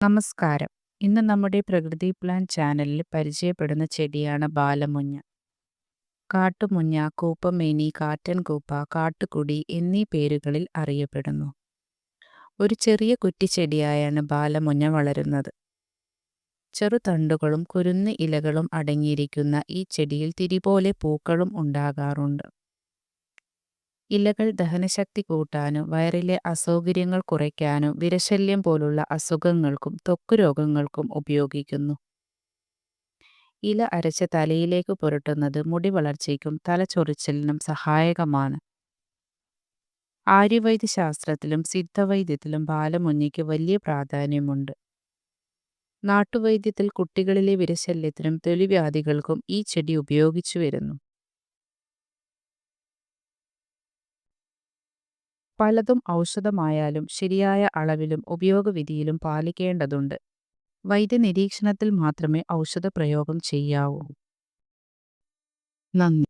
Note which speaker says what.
Speaker 1: നമസ്കാരം. ഇന്ന് നമ്മുടെ പ്രകൃതി പ്ലാൻ ചാനലിൽ പരിചയപ്പെടുന്ന ചെടിയാണ് ബാലമുഞ്ഞ. കാട്ടുമുഞ്ഞ കൂപ്പമേനി കാറ്റൻ കൂപ്പ കാട്ടുകുടി എന്നീ പേരുകളിൽ അറിയപ്പെടുന്നു. ഒരു ചെറിയ കുറ്റിച്ചെടിയായാണ് ബാലമുഞ്ഞ വളരുന്നത്. ചെറുതണ്ടുകളും കുരുന്ന് ഇലകളും അടങ്ങിയിരിക്കുന്ന ഈ ചെടിയിൽ തിരിപോലെ പൂക്കളും ഉണ്ടാകാറുണ്ട്. ഇലകൾ ദഹനശക്തി കൂട്ടാനും വയറിലെ അസൗകര്യങ്ങൾ കുറയ്ക്കാനും വിരശല്യം പോലുള്ള അസുഖങ്ങൾക്കും ത്വക്ക് രോഗങ്ങൾക്കും ഉപയോഗിക്കുന്നു. ഇല അരച്ച് തലയിലേക്ക് പുരട്ടുന്നത് മുടി വളർച്ചയ്ക്കും തലച്ചൊറിച്ചിലിനും സഹായകമാണ്. ആര്യവൈദ്യശാസ്ത്രത്തിലും സിദ്ധവൈദ്യത്തിലും ബാലമുഞ്ഞിക്ക് വലിയ പ്രാധാന്യമുണ്ട്. നാട്ടുവൈദ്യത്തിൽ കുട്ടികളിലെ വിരശല്യത്തിനും തൊലിവ്യാധികൾക്കും ഈ ചെടി ഉപയോഗിച്ചു വരുന്നു പലതും ഔഷധമായാലും ശരിയായ അളവിലും ഉപയോഗവിധിയിലും പാലിക്കേണ്ടതുണ്ട്. വൈദ്യനിരീക്ഷണത്തിൽ മാത്രമേ ഔഷധപ്രയോഗം ചെയ്യാവൂ. നന്ദി.